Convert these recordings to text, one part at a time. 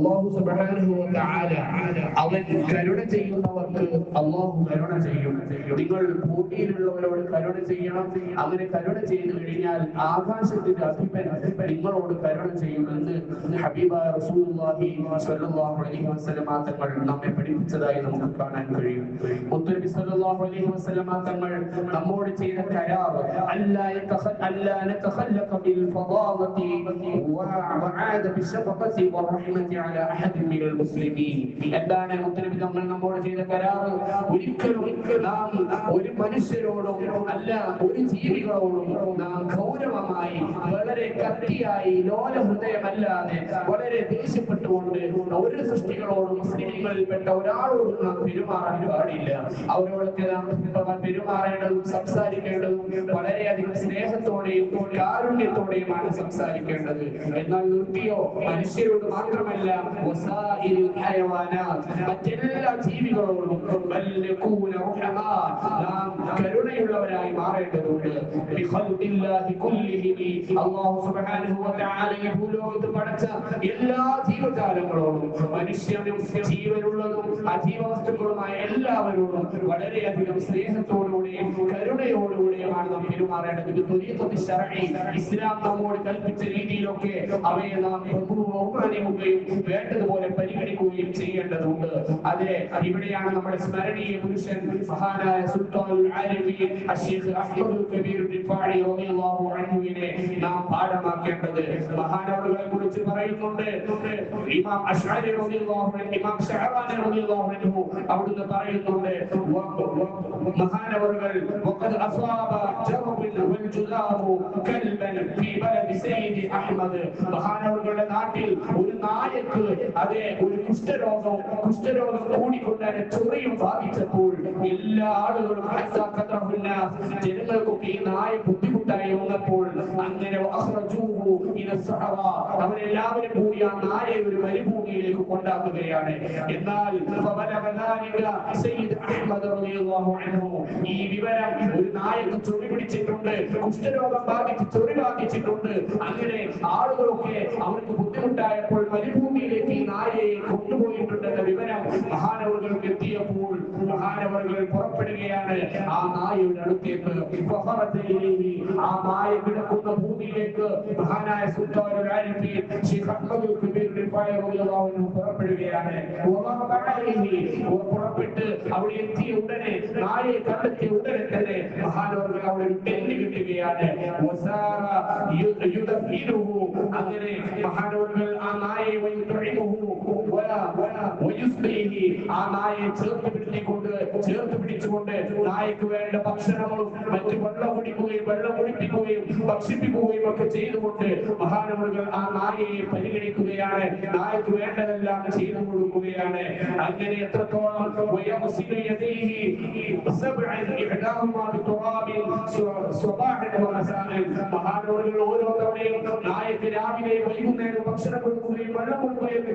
അള്ളാഹു അവൻ കരുണ ചെയ്യുന്നവർക്ക് അള്ളാഹു കരുണ ചെയ്യും. നിങ്ങൾ ഭൂമിയിലുള്ളവരോട് കരുണ ചെയ്യണം. അങ്ങനെ കരുണ ചെയ്തു കഴിഞ്ഞാൽ ആകാശത്തിന്റെ അധിപൻ നിങ്ങളോട് കരുണ ചെയ്യുമെന്ന് ഹബീബ റസൂലുള്ളാഹി സ്വല്ലല്ലാഹു അലൈഹി വസല്ലമ തങ്ങൾ നമ്മെ പഠിപ്പിച്ചതായി നമുക്ക് കാണാൻ കഴിയും. മുത്തുനബി സ്വല്ലല്ലാഹു അലൈഹി വസല്ലമ തങ്ങൾ നമ്മോട് ചെയ്ത കരാർ അല്ലാ യതഖ അല്ലാ നതഖല്ലഖ ബിൽ ഫദാവതി വഅദ ബിശഫഖതി വറഹ്മതി അഹദ് മിനൽ മുസ്ലിമീൻ. എന്താണ് മുത്തുനബി തങ്ങൾ നമ്മോട് ചെയ്ത കരാർ ഒരിക്കലും നാം ഒരു മനുഷ്യരോടും അല്ല ഒരു ജീവികളോടും നാം ഗൗരവമായി വളരെ കത്തിയായി ലോല ഹൃദയമല്ലാതെ വളരെ ദേഷ്യപ്പെട്ടുകൊണ്ട് ഒരു സൃഷ്ടികളോടും മുസ്ലിങ്ങളിൽപ്പെട്ട ഒരാളോടും നാം പെരുമാറാൻ പാടില്ല. അവരോടൊക്കെ നാം പെരുമാറേണ്ടതും സംസാരിക്കേണ്ടതും വളരെയധികം സ്നേഹത്തോടെയും കാരുണ്യത്തോടെയുമാണ് സംസാരിക്കേണ്ടത്. എന്നാൽ നിർത്തിയോ? മനുഷ്യരോട് മാത്രമല്ല മറ്റെല്ലാ ജീവികളോടും നാം കരുണയുള്ളവരായി മാറേണ്ടതുണ്ട് പടച്ച എല്ലാ ജീവജാലങ്ങളോടും മനുഷ്യനും ജീവനുള്ളതും അജീവവസ്തുക്കളുമായ എല്ലാവരോടും വളരെയധികം സ്നേഹത്തോടുകൂടിയും കരുണയോടുകൂടിയുമാണ് നാം പെരുമാറേണ്ടത്. ഇസ്ലാം നമ്മോട് കൽപ്പിച്ച രീതിയിലൊക്കെ അവയെ നാം ബഹുമാനിക്കുകയും വേണ്ടതുപോലെ പരിഗണിക്കുകയും ചെയ്യേണ്ടതുണ്ട്. അതെ ഇവിടെയാണ് നമ്മുടെ സ്മരണീയ പുരുഷൻ മഹാനായ സുൽത്താനുൽ ആരിഫീൻ അഷ്ഷീഖ് അഹ്മദുൽ കബീർ റിഫായി റളിയല്ലാഹു അൻഹുവിനെ നാം പാഠമാക്കേണ്ടത്. മഹാനവറുകളെ കുറിച്ച് പറയുന്നുണ്ട്. ഇമാം അഷ്അരി റളിയല്ലാഹു അൻഹു ഇമാം ശഅബാനി റളിയല്ലാഹു അൻഹു അവിടുന്ന് പറയുന്നുണ്ട്. മഹാനവറുകൾ വഖദ് അസ്വാബ ജറബിൽ വൽ ജുദാബു കൽബൻ ഫീ ബലദി സയ്യിദി അഹ്മദ്. മഹാനവറുകളുടെ നാട്ടിൽ ഒരു നായക്ക് മക്കളിൽ ഒരു കുഷ്ഠരോഗം കുഷ്ഠരോഗം കൂടിക്കൊണ്ടാൻ ചൊറിയും ബാധിച്ചപ്പോൾ എല്ലാ ആളുകളും ജനങ്ങൾക്കൊക്കെ ഈ നായ ബുദ്ധിമുട്ടായി വന്നപ്പോൾ അങ്ങനെ അവരെല്ലാവരും കൂടി ആ നായെ ഒരു മരുഭൂമിയിലേക്ക് കൊണ്ടാക്കുകയാണ്. എന്നാൽ ഈ വിവരം ഒരു നായക്ക് ചൊറി പിടിച്ചിട്ടുണ്ട് കുഷ്ഠരോഗം ബാധിച്ച് ചൊറി ബാധിച്ചിട്ടുണ്ട്. അങ്ങനെ ആളുകളൊക്കെ അവർക്ക് ബുദ്ധിമുട്ടായപ്പോൾ മരുഭൂമിയിലേക്ക് ഈ നായയെ കൊണ്ടുപോയിട്ടുണ്ടെന്ന വിവരം മഹാനവറുകൾക്ക് എത്തിയപ്പോൾ മഹാനവറുകൾ പുറപ്പെടുകയാണ് ആ നായയുടെ അടുത്തേക്ക് ആ നായ കിടക്കുന്ന ഭൂമിയിലേക്ക് മഹാനായ പുറപ്പെടുകയാണ്. പുറപ്പെട്ട് അവിടെ എത്തിയ ഉടനെ നായയെ കണ്ടെത്തിയ ഉടനെ തന്നെ മഹാനവറുകൾ അവിടെ ഒരു ടെന്റ് കിട്ടുകയാണ്. അങ്ങനെ മഹാനവറുകൾ ആ നായയെ വഴി വയുസ്ബിഹി. ആ നായെ ചേർത്ത് പിടിച്ചുകൊണ്ട് ചേർത്ത് പിടിച്ചുകൊണ്ട് നായക്ക് വേണ്ട ഭക്ഷണങ്ങളും മറ്റു വെള്ളം കുടിക്കുകയും വെള്ളം കുടിപ്പിക്കുകയും ഭക്ഷിപ്പിക്കുകയും ഒക്കെ ചെയ്തുകൊണ്ട് മഹാനവറുകൾ ആ നായയെ പരിഗണിക്കുകയാണ്. നായക്ക് വേണ്ടതെല്ലാം ചെയ്തു കൊടുക്കുകയാണ്. അങ്ങനെ എത്രത്തോളം മഹാനവറുകൾ ഓരോ തവണയും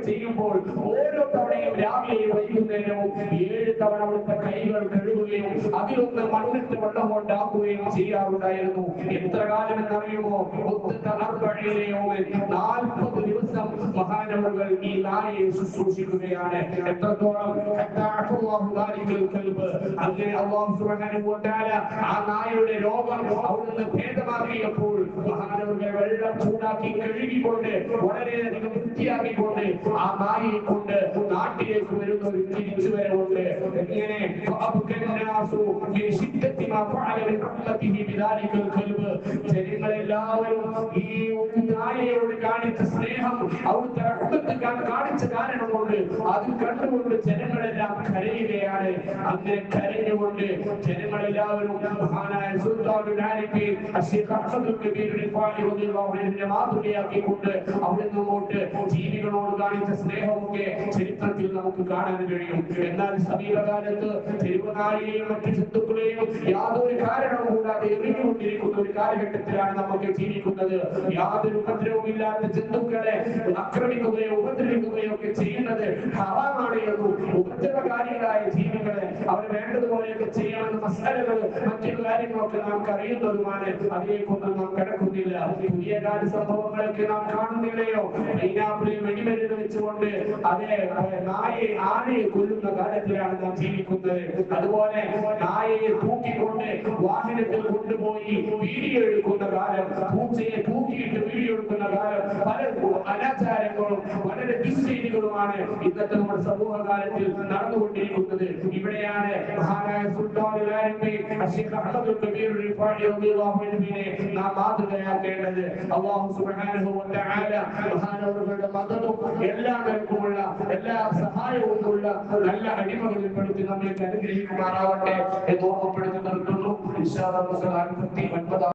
ചെയ്യുമ്പോൾ ഓരോ തവണയും രാവിലെയും വൈകുന്നേരവും ഏഴ് തവണ അവിടുത്തെ കൈകൾ കഴുകുകയും അതിലൊന്ന് മണ്ണിട്ട് വെള്ളം കൊണ്ടാക്കുകയും ചെയ്യാറുണ്ടായിരുന്നു. എത്ര കാലം എന്നറിയുമോ? നാൽപ്പത് ദിവസം മഹാനവറുകൾ ഈ നായയെ ശുശ്രൂഷിക്കുകയാണ് എത്രത്തോളം. അങ്ങനെ തആല ആ നായയുടെ രോഗം അവിടുന്ന് ഭേദമാക്കിയപ്പോൾ മഹാനവറുകൾ വെള്ളം ചൂടാക്കി കഴുകിക്കൊണ്ട് വളരെയധികം വൃത്തിയാക്കിക്കൊണ്ട് ആ നായയെ കൊണ്ട് നാട്ടിലേക്ക് വരുന്ന ഒരു തിരിച്ചുവരവുണ്ട് ഇങ്ങനെ ജനങ്ങളെല്ലാവരും ഈ ഒരു കാണിച്ച സ്നേഹം അവിടുത്തെ കാണിച്ച കാരണം കൊണ്ട് കണ്ടുകൊണ്ട് ജനങ്ങളെല്ലാം കരയുകയാണ്. അങ്ങനെ കരഞ്ഞുകൊണ്ട് ജനങ്ങളെല്ലാവരും മഹാനായ മാതൃകയാക്കിക്കൊണ്ട് അവിടെ നിന്നോട്ട് ജീവികളോട് കാണിച്ച സ്നേഹമൊക്കെ ചരിത്രത്തിൽ നമുക്ക് കാണാൻ കഴിയും. എന്നാൽ സമീപകാലത്ത് തെരുവുനാളിയെയും മറ്റു ശത്രുക്കളെയും യാതൊരു കാരണവും കൂടാതെ എറിഞ്ഞുകൊണ്ടിരിക്കുന്ന ഒരു കാലഘട്ടത്തിലാണ് നമുക്ക് ജീവിക്കുന്നത്. യാതൊരു ഉപദ്രവവും ഇല്ലാത്ത ജന്തുക്കളെ ആക്രമിക്കുകയോ ഉപദ്രവിക്കുകയോ ഒക്കെ ചെയ്യുന്നത് ഹറാമാണ് എന്നും ഉപദ്രവകാരികളായ അവർ വേണ്ടതുപോലെയൊക്കെ ചെയ്യണമെന്ന് മസാലകൾ മറ്റു കാര്യങ്ങളൊക്കെ നമുക്ക് അറിയുന്നതുമാണ് അതിലേക്കൊന്നും നാം കിടക്കുന്നില്ല. പുതിയ കാല സംഭവങ്ങളൊക്കെ നാം കാണുന്നില്ലയോ? പൈനാപ്പിളിൽ വെടിമരുന്ന് വെച്ചുകൊണ്ട് അതേ നായെ ആനയെ കൊല്ലുന്ന കാലത്തിലാണ് നാം ജീവിക്കുന്നത്. അതുപോലെ നായയെ തൂക്കിക്കൊണ്ട് വാഹനത്തിൽ കൊണ്ടുപോയി വീഡിയോ എടുക്കുന്ന കാലം പൂച്ചയെ തൂക്കിയിട്ട് വീഡിയോ കാലം പല അനാചാരങ്ങളും വളരെ ദുശ്ശീലികളുമാണ് ഇന്നത്തെ നമ്മുടെ സമൂഹകാലത്തിൽ നടന്നുകൊണ്ടിരിക്കുന്നത് ഇവിടെയാണ് മഹാനായ സുൽത്താനുൽ ആലമീൻ അഷ്റഫ് അഹ്മദുൽ കബീർ റിഫാഇ റളിയല്ലാഹു അൻഹുവിനെ നാം മാതൃകയാക്കേണ്ടത് അല്ലാഹു സുബ്ഹാനഹു വ തആല മഹാനവറുകളുടെ മദതും എല്ലാ നിലക്കുമുള്ള എല്ലാ സഹായവും ഉള്ള നല്ല അടിമകളിൽ പെടുത്തി നമ്മെ അനുഗ്രഹിക്കുമാറാവട്ടെ എന്ന് ഓർമ്മപ്പെടുത്തി നിർത്തുന്നു അല്ലാഹ് നാൽപ്പത്തി ഒൻപതാം